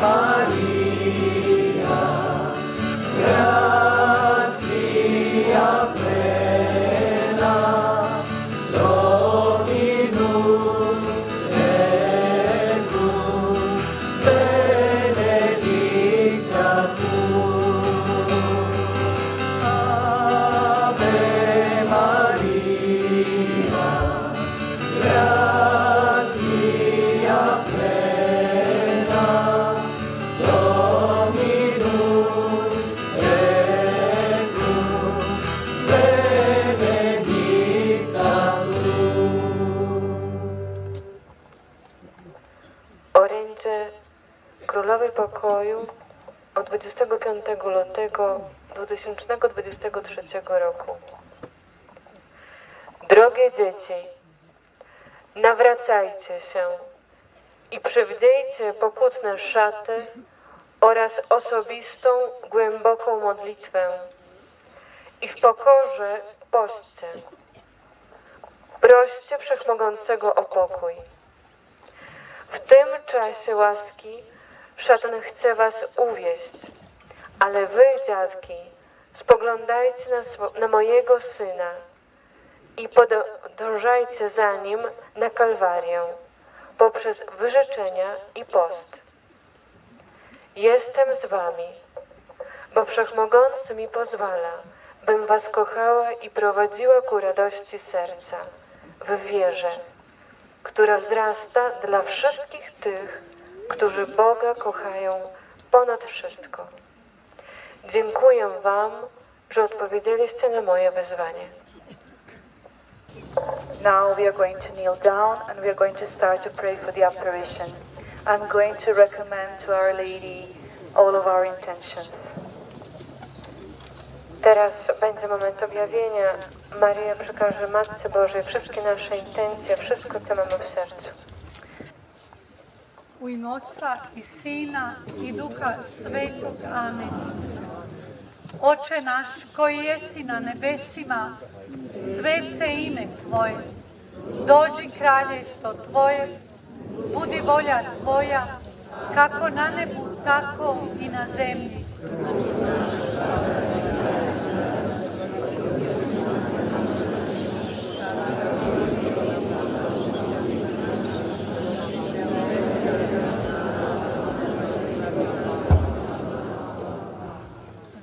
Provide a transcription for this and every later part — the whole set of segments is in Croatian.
Maria. 2023 roku. Drogie dzieci, nawracajcie się i przywdziejcie pokutne szaty oraz osobistą, głęboką modlitwę i w pokorze poście. Proście Wszechmogącego o pokój. W tym czasie łaski szatan chce was uwieść, ale wy, dziadki, spoglądajcie na, na mojego syna i podążajcie za nim na Kalwarię poprzez wyrzeczenia i post. Jestem z wami, bo Wszechmogący mi pozwala, bym was kochała i prowadziła ku radości serca, w wierze, która wzrasta dla wszystkich tych, którzy Boga kochają ponad wszystko. Dziękuję Wam, że odpowiedzieliście na moje wyzwanie. Now we are going to kneel down and we are going to start to pray for the apparition. I'm going to recommend to Our Lady all of our intentions. Teraz będzie moment objawienia. Maria przekaże Matce Bożej wszystkie nasze intencje, wszystko, co mamy w sercu. U ime i Sina i Duha Svetog. Amen. Oče naš koji jesi na nebesima, svet se ime Tvoje. Dođi kraljevstvo Tvoje, budi volja Tvoja, kako na nebu, tako i na zemlji.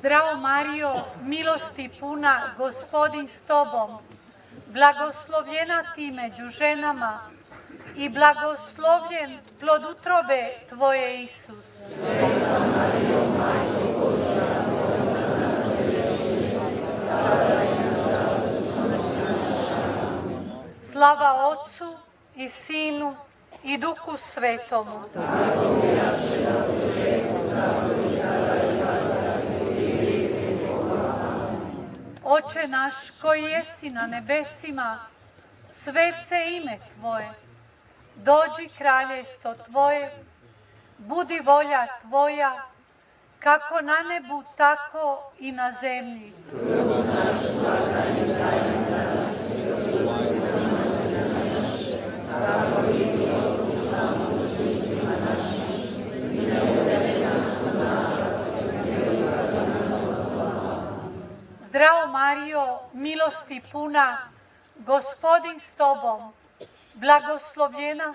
Zdravo Marijo, milosti puna, gospodin s tobom, blagoslovljena ti među ženama i blagoslovljen plod utrobe tvoje Isus. Slava Otcu i Sinu i Duhu Svetomu. Oče naš koji jesi na nebesima, svet se ime Tvoje, dođi kraljevstvo Tvoje, budi volja Tvoja, kako na nebu, tako i na zemlji. Zdravo Marijo, milosti puna, gospodin s tobom, blagoslovljena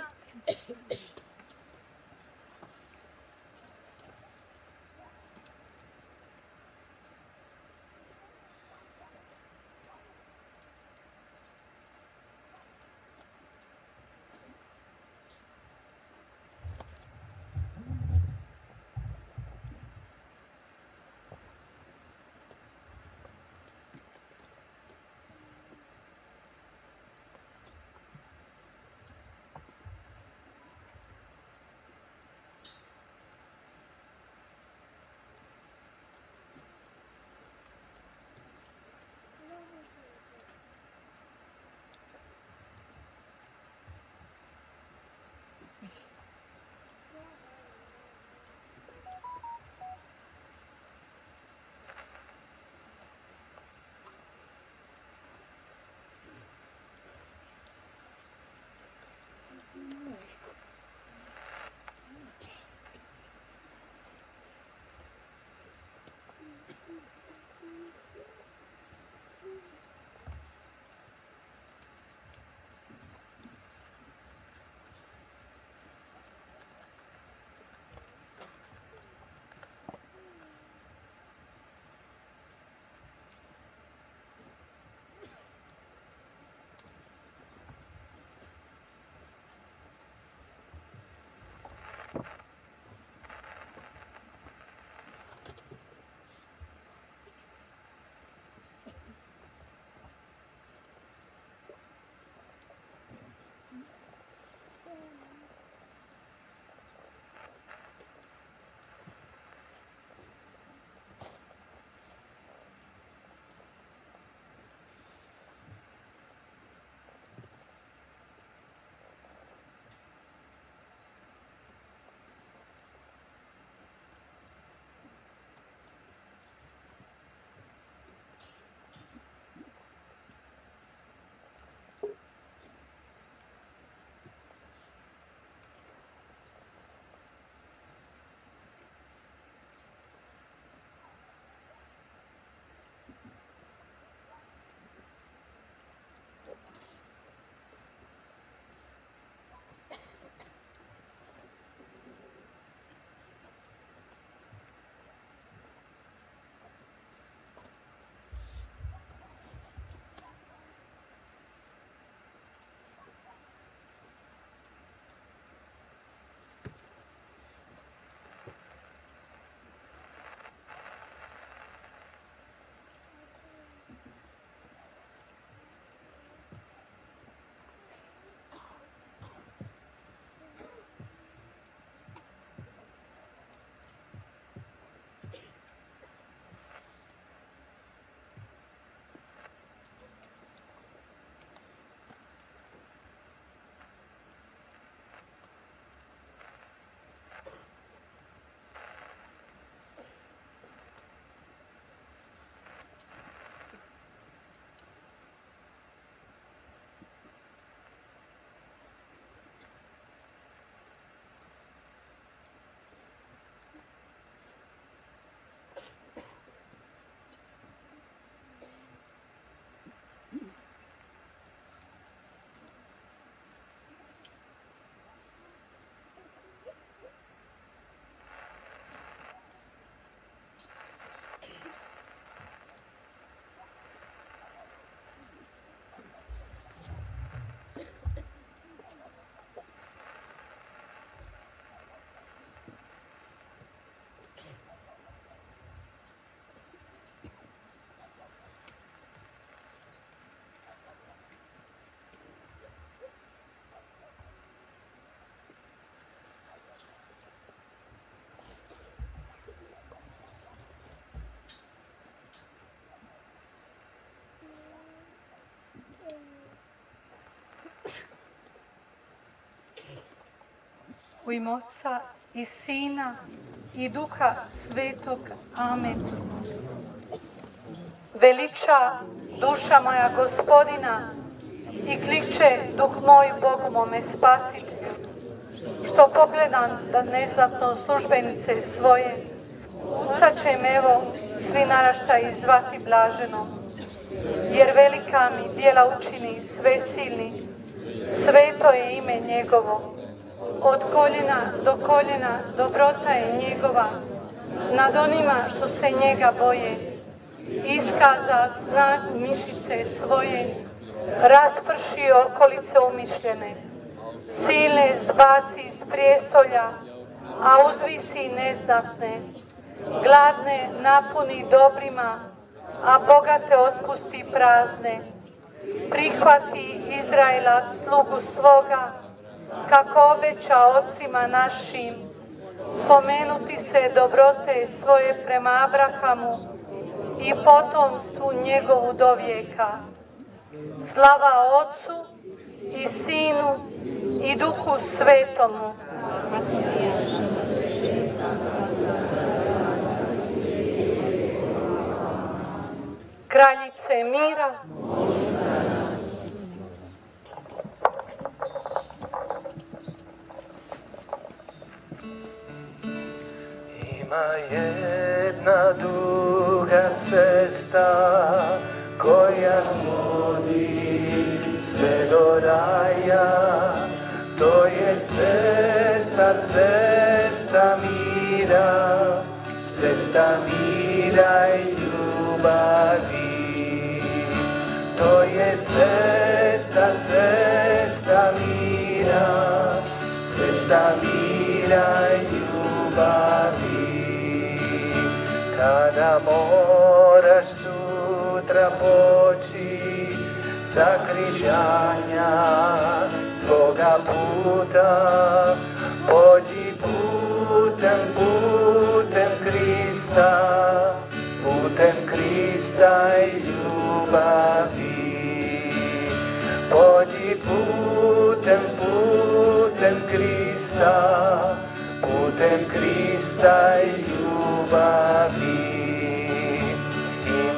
U ime Oca i Sina i Duha Svetog. Amen. Veliča duša moja gospodina i kliče duh moj Bogu mome spasitelju. Što pogledam da neznatno službenice svoje, sad će im evo svi naraštaji zvati blaženo, jer velika mi dijela učini sve silni, sveto je ime njegovo, od koljena do koljena dobrota je njegova, nad onima što se njega boje, iskaza znak mišice svoje, rasprši okolice umišljene, sile zbaci iz prijestolja, a uzvisi neznatne, gladne napuni dobrima, a bogate otpusti prazne. Prihvati Izraela slugu svoga, kako obeća ocima našim, spomenuti se dobrote svoje prema Abrahamu i potomstvu njegovu do vijeka. Slava Otcu i Sinu i Duhu Svetomu. Kraljice mira, Ima jedna duga cesta koja vodi sve do raja. To je cesta, cesta mira, cesta mira i ljubavi. To je cesta, cesta mira, cesta mira i ljubavi. Moraš sutra poći sa križanja svoga puta, pođi putem, putem Krista, putem Krista i ljubavi. Pođi putem, putem Krista, putem Krista i ljubavi.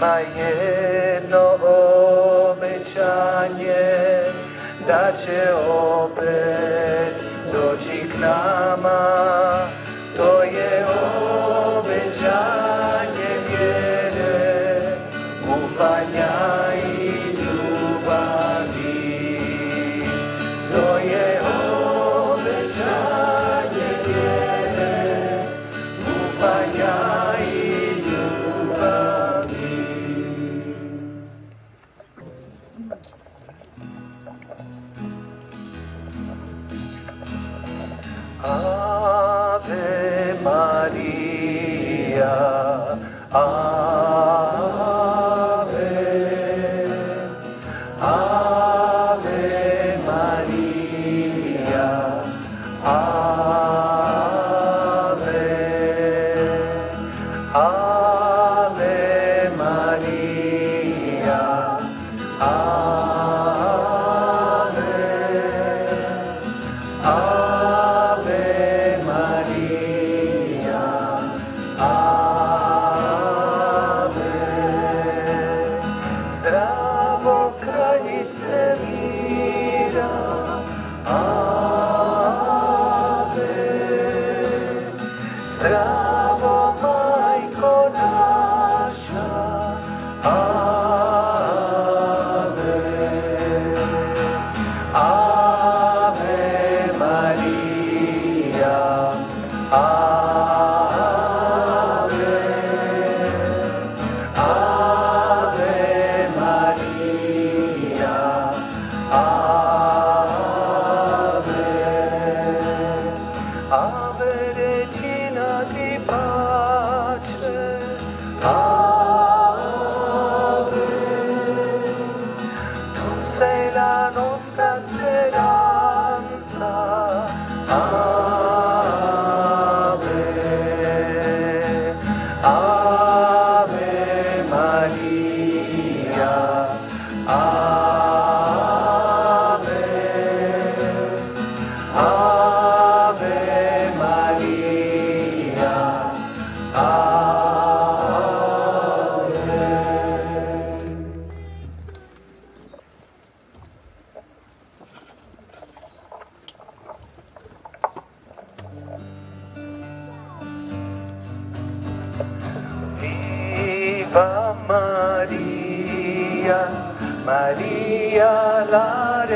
Ima jedno obećanje da će opet doći k nama. Hare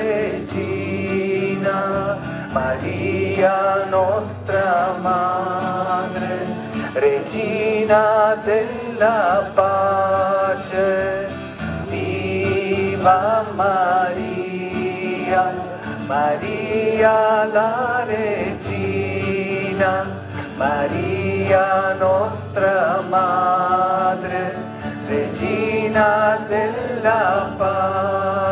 regina, Maria nostra madre, regina della pace, viva Maria, Maria la regina, Maria nostra madre, regina della pace.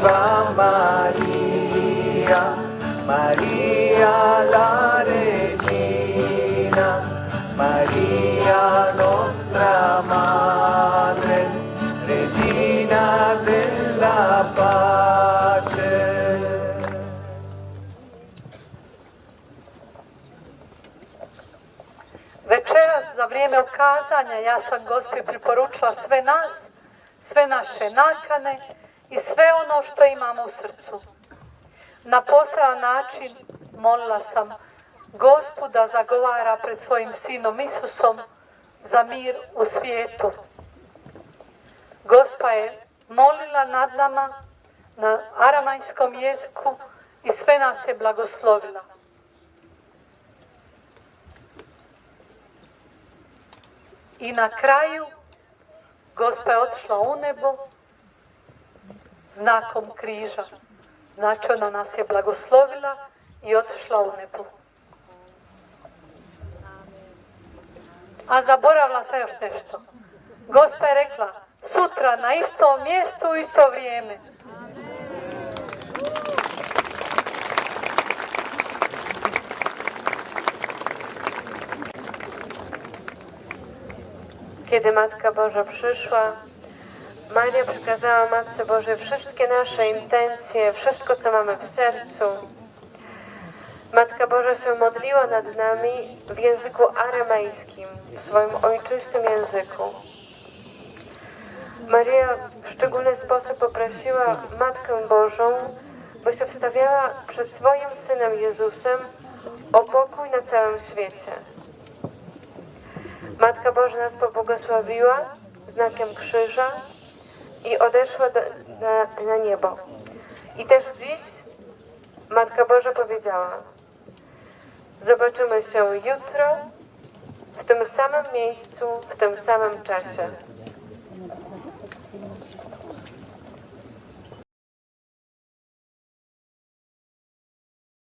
Viva Maria, Maria la regina, Maria nostra madre, regina della pace. Večeras za vrijeme okazanja ja sam gospi preporučila sve nas, sve naše nakane i sve ono što imamo u srcu. Na poseban način molila sam Gospu da zagovara pred svojim sinom Isusom za mir u svijetu. Gospa je molila nad nama na aramajskom jeziku i sve nas je blagoslovila. I na kraju Gospa je otišla u nebo znakom križa. Znači ona nas je blagoslovila i otišla u nebo. A zaboravila sam još nešto. Gospa je rekla, sutra na istom mjestu u isto vrijeme. Kiedy Matka Boża przyszła, Maria przekazała Matce Bożej wszystkie nasze intencje, wszystko, co mamy w sercu. Matka Boża się modliła nad nami w języku aramejskim, w swoim ojczystym języku. Maria w szczególny sposób poprosiła Matkę Bożą, by się wstawiała przed swoim Synem Jezusem o pokój na całym świecie. Matka Boża nas pobłogosławiła znakiem krzyża i odeszła do, na, na niebo. I też dziś Matka Boża powiedziała, zobaczymy się jutro w tym samym miejscu, w tym samym czasie.